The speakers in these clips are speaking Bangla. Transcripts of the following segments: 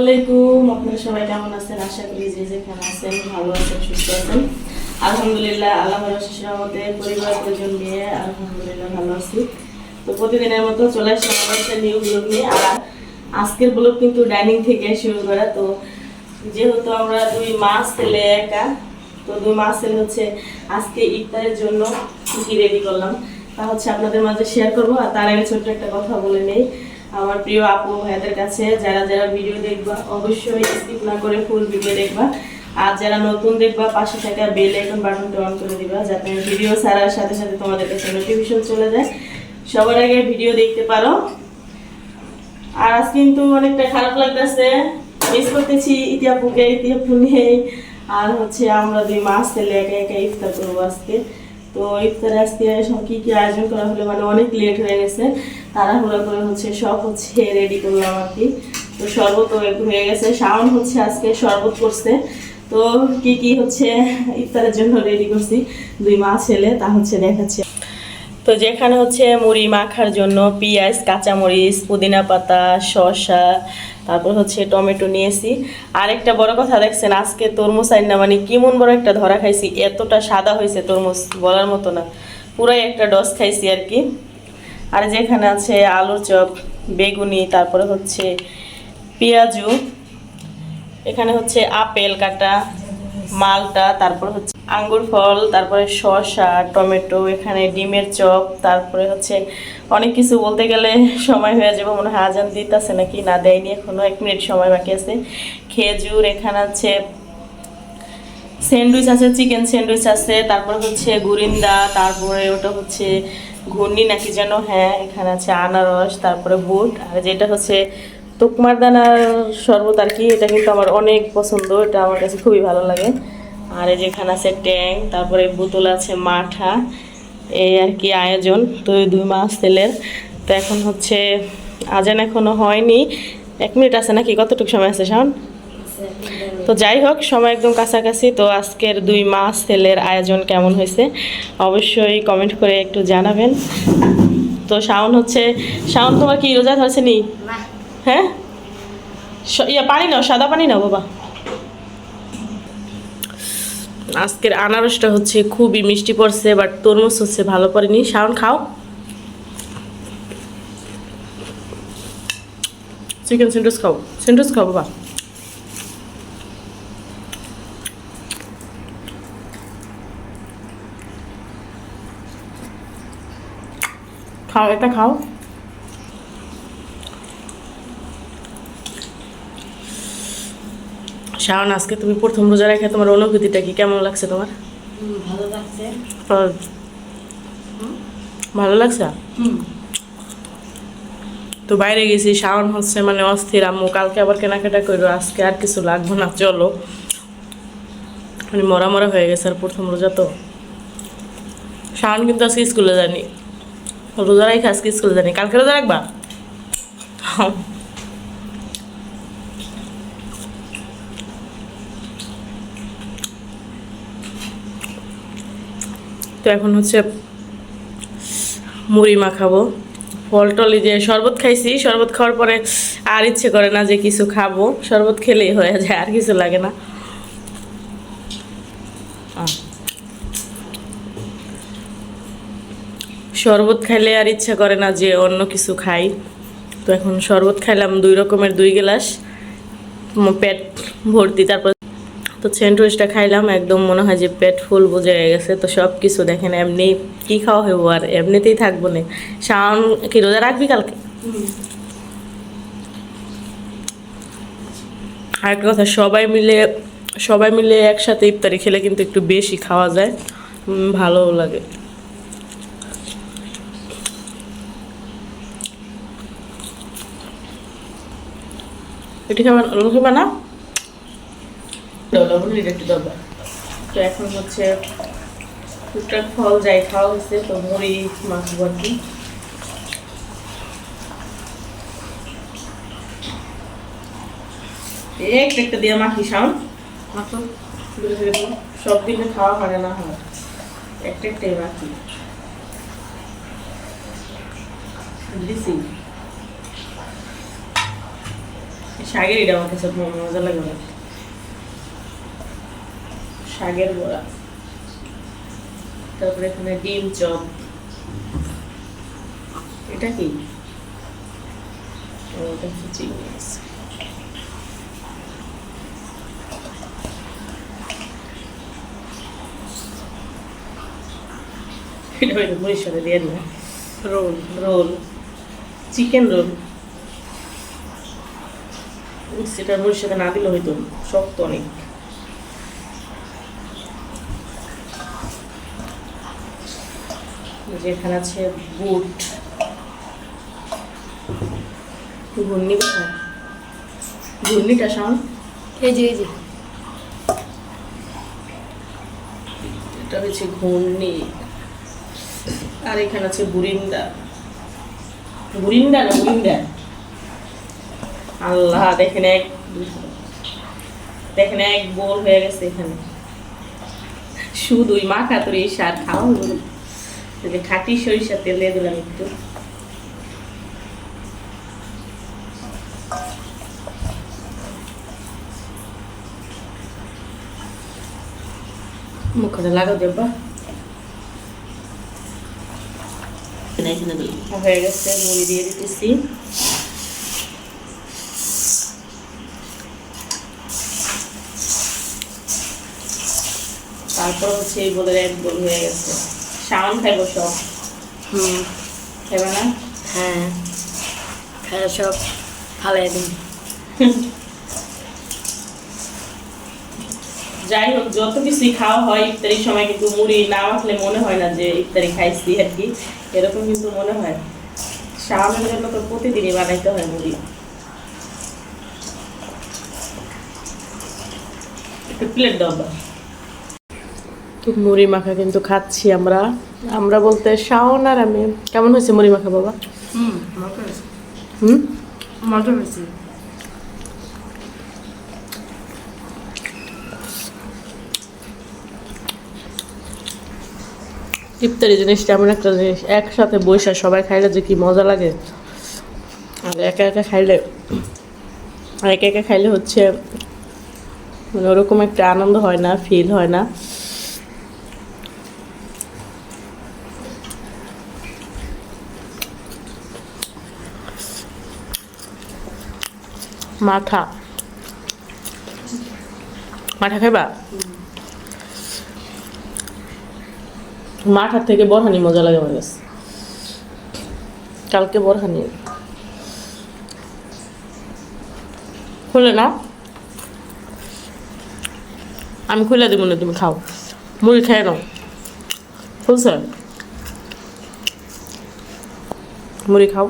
আপনারা সবাই কেমন আছেন? আশা করি যে যেখানে আছেন ভালো আছেন, সুস্থ আছেন। আলহামদুলিল্লাহ, আল্লাহ রহমতে পরিবার নিয়ে আলহামদুলিল্লাহ ভালো আছি। তো প্রতিদিনের মতো চলে আসলাম একটা নিউ ব্লগ নিয়ে। আর আজকের ব্লগ কিন্তু ডাইনিং থেকে শুরু করা। তো যেহেতু আমরা দুই মাস ছেলে একা, তো দুই মাস ছেলে হচ্ছে আজকে ইফতারের জন্য কি রেডি করলাম, তা হচ্ছে আপনাদের মাঝে শেয়ার করব। আর তার আগে ছোট্ট একটা কথা বলে নেই। আমার প্রিয় আপু ভাইদের কাছে, যারা যারা ভিডিও দেখবা, অবশ্যই স্কিপ না করে ফুল ভিডিও দেখবা। আর যারা নতুন দেখবা, পাশে থাকা বেল আইকন বাটনটা অন করে দিবা, যাতে ভিডিও ছাড়ার সাথে সাথে তোমাদের কাছে নোটিফিকেশন চলে যায়। সবার আগে ভিডিও দেখতে পারো। আর আজ কিন্তু অনেকটা খারাপ লাগতেছে। মিস করতেছি ইতিহাপুকে ইতিহাপু নেই আর হচ্ছে আমরা দুই মাস ছেলে একা একা ইফতার করব আজকে। তো ইফতার আজকে কি কি আয়োজন করা হলো মানে অনেক লেট হয়ে গেছে। তাড়াহুড়া করে হচ্ছে সব হচ্ছে রেডি করলাম আর কি। তো শরবত হয়ে গেছে, শাওন হচ্ছে আজকে শরবত করছে। তো কি কি হচ্ছে ইফতারের জন্য রেডি করছি। দুই মা ছেলে, তা হচ্ছে দেখাচ্ছি। তো যেখানে হচ্ছে মুড়ি মাখার জন্য পেঁয়াজ, কাঁচামরিচ, পুদিনা পাতা, শসা, তারপর হচ্ছে টমেটো নিয়েছি। আরেকটা বড় কথা দেখছেন, আজকে তরমুজ আইন মানে কেমন বড় একটা ধরা খাইছি। এতটা সাদা হয়েছে তরমুজ, বলার মতো না। পুরাই একটা ডস খাইছি আর কি। আর যেখানে আছে আলুর চপ, বেগুনি, তারপরে হচ্ছে পেঁয়াজু, এখানে হচ্ছে আপেল, কাটা, মালটা, তারপর হচ্ছে আঙ্গুর ফল, তারপরে শসা, টমেটো, এখানে ডিমের চপ, তারপরে হচ্ছে অনেক কিছু বলতে গেলে সময় হয়ে যাবে, মনে হয় আজান দিতেছে নাকি, না দেয়নি এখনও, এক মিনিট সময় বাকি আছে। খেজুর, এখানে আছে স্যান্ডউইচ আছে, চিকেন স্যান্ডউইচ আছে, তারপরে হচ্ছে গুরিন্দা, তারপরে ওটা হচ্ছে ঘূর্ণি নাকি যেন হ্যাঁ এখানে আছে আনারস, তারপরে বুট, আর যেটা হচ্ছে তুকমার দানার শরবত আর কি, এটা কিন্তু আমার অনেক পছন্দ, এটা আমার কাছে খুবই ভালো লাগে। আর এই যেখানে আছে ট্যাং, তারপরে বোতল আছে মাঠা, এই আর কি আয়োজন, তো দুই মাস তেলের। তো এখন হচ্ছে, আজান এখনও হয়নি, এক মিনিট আছে নাকি, কতটুকু সময় আছে, শাওন? তো যাই হোক সময় একদম কাছাকাছি। তো আজকের দুই মাস তেলের আয়োজন কেমন হয়েছে? অবশ্যই কমেন্ট করে একটু জানাবেন। তো শাওন হচ্ছে শাওন তোমার কি রোজা ধরছে নি? হ্যাঁ? ইয়া পানি নাও সাদা পানি নাও বাবা। আজকের আনারসটা হচ্ছে খুবই মিষ্টি পড়ছে বাট তরমুজ হচ্ছে ভালো পড়েনি। শাওন খাও। চিকেন সেন্ডুইচ খাও সেন্ডুইচ খাও বাবা। খাও এটা খাও। শাওন আজকে তুমি প্রথম রোজা রেখে তোমার অনুভূতিটা কি? কেমন লাগছে তোমার? ভালো লাগছে। ভালো লাগছে? তো বাইরে গেছি শাওন হচ্ছে মানে অস্থির আম্মু কালকে আবার কেনাকাটা করব আজকে আর কিছু লাগবে না চলো। মানে মরা মরা হয়ে গেছে আর প্রথম রোজা তো। শাওন কিন্তু আজকে স্কুলে যায়নি। রোজা রাখি আজকে স্কুলে যায়নি, কালকে রোজা রাখবা? তো এখন হচ্ছে মুড়ি মাখাবো। ফল টল যে শরবত খাইছি, শরবত খাওয়ার পরে আর ইচ্ছে করে না যে কিছু খাব। শরবত খেলেই হয়ে যায়, আর কিছু লাগে না। শরবত খাইলে আর ইচ্ছা করে না যে অন্য কিছু খাই। তো এখন শরবত খাইলাম দুই রকমের, দুই গ্লাস পেট ভর্তি, তারপর তো স্যান্ডউইচটা খাইলাম, একদম মনে হয় যে পেট ফুল বোঝা গেছে, তো সব কিছু দেখেন এমনি কি খাওয়া হইব আর এমনিতেই থাকব না। শাওন, কি রোজা রাখবি কালকে? আর একটা কথা, সবাই মিলে সবাই মিলে একসাথে ইফতারি খেলে কিন্তু একটু বেশি খাওয়া যায় ভালোও লাগে। এটি খাবার খাবা না? লবণ একটু দরকার তো এখন হচ্ছে টুকটাক ফল যাই খাওয়া হয়েছে তো মুড়ি আর কি একটা একটা দিয়ে মাখি মাত্র সব দিনে খাওয়া হয় না হয়। একটা একটাই মাখি। দিছি। শাকের এটা আমার কাছে মজা লাগে অনেক। শাকের বড়া। তারপরে এখানে ডিম চপ। এটা কি? ও, এটা হচ্ছে চিংড়ি। এটা হয়তো দিয়ে রোল। রোল। Chicken roll. সেটা মরিচ সাথে না দিলে হয়তো শক্ত অনেক। যেখানে আছে বুট ঘূর্ণি কোথায় ঘূর্ণিটা সাম এই যে এই যে। এটা হচ্ছে ঘূর্ণি। আর এখানে আছে বুরিন্দা বুরিন্দা না বুরিন্দা আল্লাহ, দেখেন এক দেখেন এক বোল হয়ে গেছে এখানে। শুধুই মাখা তোর এই সার খাওয়া হলো। খাটি সরিষা তেল দিয়ে দিলাম একটু। মুখটা লাগাও দেবা হয়ে গেছে, মুড়ি দিয়ে দিতেছি। তারপর হচ্ছে এই বলে এক বল হয়ে গেছে। শাওন খাইব সব। হুম। খাইবে না? হ্যাঁ। খাওয়া সব ফালাই দিন। যাই হোক যত কিছুই খাওয়া হয় ইফতারির সময় কিন্তু মুড়ি না মাখলে মনে হয় না যে ইফতারি খাইছি আর কি। এরকম কিন্তু মনে হয়। শাওনের জন্য তো প্রতিদিনই বানাইতে হয় মুড়ি। একটু প্লেট দাও। তো মুড়ি মাখা কিন্তু খাচ্ছি আমরা। আমরা বলতে শাওন আর আমি। কেমন হয়েছে মুড়ি মাখা বাবা? হুম মজা হয়েছে। ইফতারি জিনিসটা এমন একটা জিনিস। একসাথে বসে সবাই খাইলে যে কি মজা লাগে। আর একা একা খাইলে একা একা খাইলে হচ্ছে মানে ওরকম একটা আনন্দ হয় না ফিল হয় না। মাঠা মাঠা খাইবা? মাঠার থেকে বরহানি মজা লাগে আমার কাছে। কালকে বরহানি। খুলে না আমি খুলে দিব না, তুমি খাও। মুড়ি খেয়ে নাও। খুলছে? মুড়ি খাও।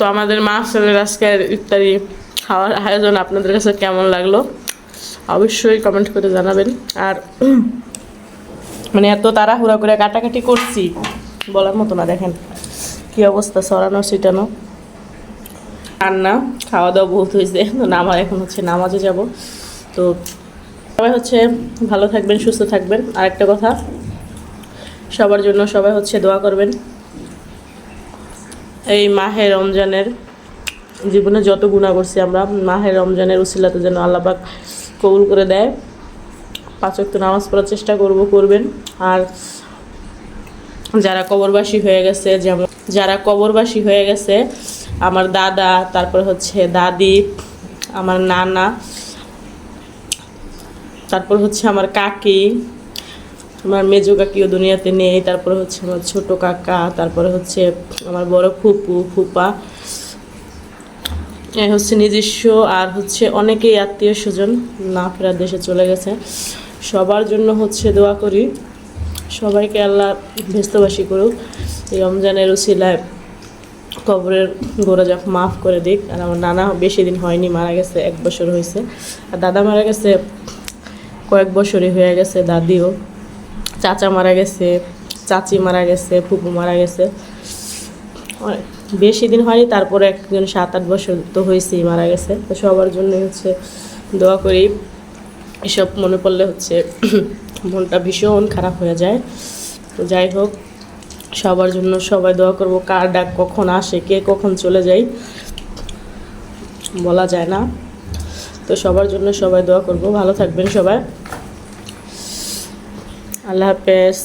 তো আমাদের মা ছেলের আজকের ইত্যাদি খাওয়ার আয়োজন আপনাদের কাছে কেমন লাগল? অবশ্যই কমেন্ট করে জানাবেন। আর মানে এত তাড়াহুড়া করে কাটাকাটি করছি, বলার মতো না, দেখেন। কি অবস্থা সরানো ছিটানো। রান্না খাওয়া দাওয়া বহুত হয়েছে নামা এখন হচ্ছে নামাজে যাব। তো সবাই হচ্ছে ভালো থাকবেন, সুস্থ থাকবেন। আর একটা কথা, সবার জন্য সবাই হচ্ছে দোয়া করবেন। এই মাহে রমজানের জীবনে যত গুণা করছি আমরা, মাহে রমজানের উসিলাতে যেন আল্লাপাক কবুল করে দেয়। পাঁচ ওয়াক্ত নামাজ পড়ার চেষ্টা করব, করবেন। আর যারা কবরবাসী হয়ে গেছে, যেমন যারা কবরবাসী হয়ে গেছে, আমার দাদা, তারপর হচ্ছে দাদি, আমার নানা, তারপর হচ্ছে আমার কাকি আমার মেজো কাকিও দুনিয়াতে নেই, তারপরে হচ্ছে আমার ছোট কাকা, তারপরে হচ্ছে আমার বড় ফুপু, ফুপা। হচ্ছে নিজস্ব আর হচ্ছে অনেকেই আত্মীয় স্বজন না ফেরার দেশে চলে গেছে। সবার জন্য হচ্ছে দোয়া করি। সবাইকে আল্লাহ ভেস্তবাসী করুক। এই রমজানের উসিলায় কবরের গোড়া যাক মাফ করে দিক। আর আমার নানা বেশি দিন হয়নি, মারা গেছে, এক বছর হয়েছে। আর দাদা মারা গেছে কয়েক বছরই হয়ে গেছে, দাদিও। চাচা মারা গেছে, চাচি মারা গেছে, ফুপু মারা গেছে। বেশি দিন হয়নি, তারপরে একজন সাত আট বছর তো হয়েছেই মারা গেছে। তো সবার জন্য হচ্ছে দোয়া করি। এসব মনে পড়লে হচ্ছে মনটা ভীষণ খারাপ হয়ে যায়। তো যাই হোক, সবার জন্য সবাই দোয়া করব, কার ডাক কখন আসে, কে কখন চলে যায়, বলা যায় না। তো সবার জন্য সবাই দোয়া করব। ভালো থাকবেন সবাই। আল্লাহ হাফেজ।